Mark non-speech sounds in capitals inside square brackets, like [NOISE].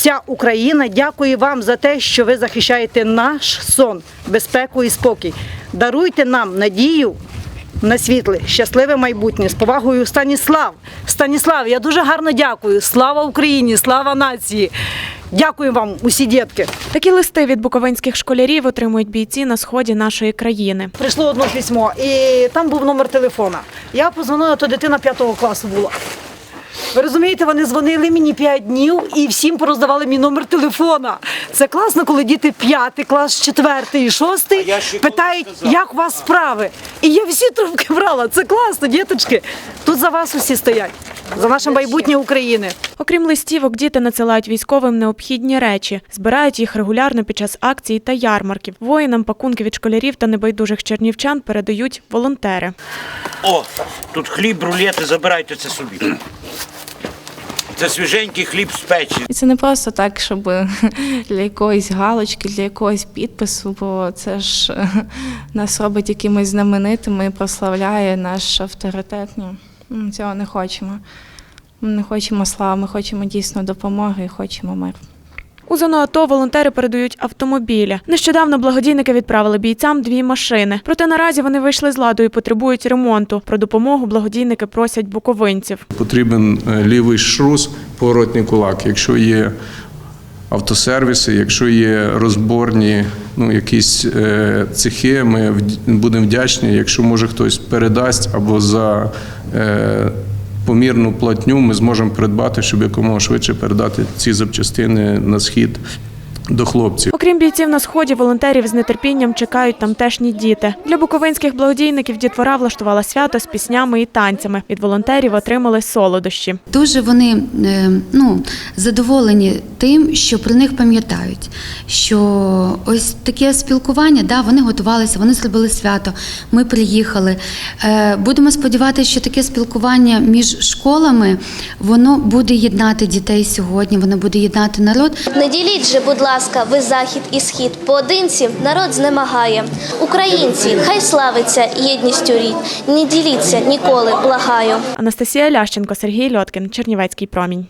вся Україна дякує вам за те, що ви захищаєте наш сон, безпеку і спокій. Даруйте нам надію на світле, щасливе майбутнє. З повагою Станіслав. Станіслав, я дуже гарно дякую. Слава Україні, слава нації. Дякую вам, усі дітки. Такі листи від буковинських школярів отримують бійці на сході нашої країни. Прийшло одне письмо, і там був номер телефона. Я позвонила, то дитина п'ятого класу була. Ви розумієте, вони дзвонили мені 5 днів і всім пороздавали мій номер телефона. Це класно, коли діти п'ятий клас, четвертий і шостий питають, як у вас справи. І я всі трубки брала. Це класно, діточки. Тут за вас усі стоять, за наше майбутнє України. Окрім листівок, діти надсилають військовим необхідні речі, збирають їх регулярно під час акцій та ярмарків. Воїнам пакунки від школярів та небайдужих чернівчан передають волонтери. О, тут хліб, рулети, забирайте це собі. Це свіженький хліб з печі. І це не просто так, щоб [LAUGHS] для якоїсь галочки, для якогось підпису, бо це ж [LAUGHS] нас робить якимось знаменитими прославляє наш авторитет. Ні, ми цього не хочемо. Ми не хочемо слави, ми хочемо дійсно допомоги і хочемо мир. У зону АТО волонтери передають автомобілі. Нещодавно благодійники відправили бійцям дві машини. Проте наразі вони вийшли з ладу і потребують ремонту. Про допомогу благодійники просять буковинців. Потрібен е, лівий шрус, поворотний кулак. Якщо є автосервіси, якщо є розборні ну, якісь е, цехи, ми будемо вдячні. Якщо може хтось передасть або за е, помірну платню ми зможемо придбати, щоб якомога швидше передати ці запчастини на схід до хлопців. Окрім бійців на сході, волонтерів з нетерпінням чекають тамтешні діти. Для буковинських благодійників дітвора влаштувала свято з піснями і танцями. Від волонтерів отримали солодощі. Дуже вони е, ну, задоволені тим, що про них пам'ятають. Що ось таке спілкування, да, вони готувалися, вони зробили свято. Ми приїхали. Е, Будемо сподіватися, що таке спілкування між школами воно буде єднати дітей сьогодні, воно буде єднати народ. Не діліть же, будь ласка, ви захід і схід. Поодинці народ знемагає. Українці, хай славиться єдністю рід. Не діліться ніколи, благаю. Анастасія Лященко, Сергій Льоткін, Чернівецький промінь.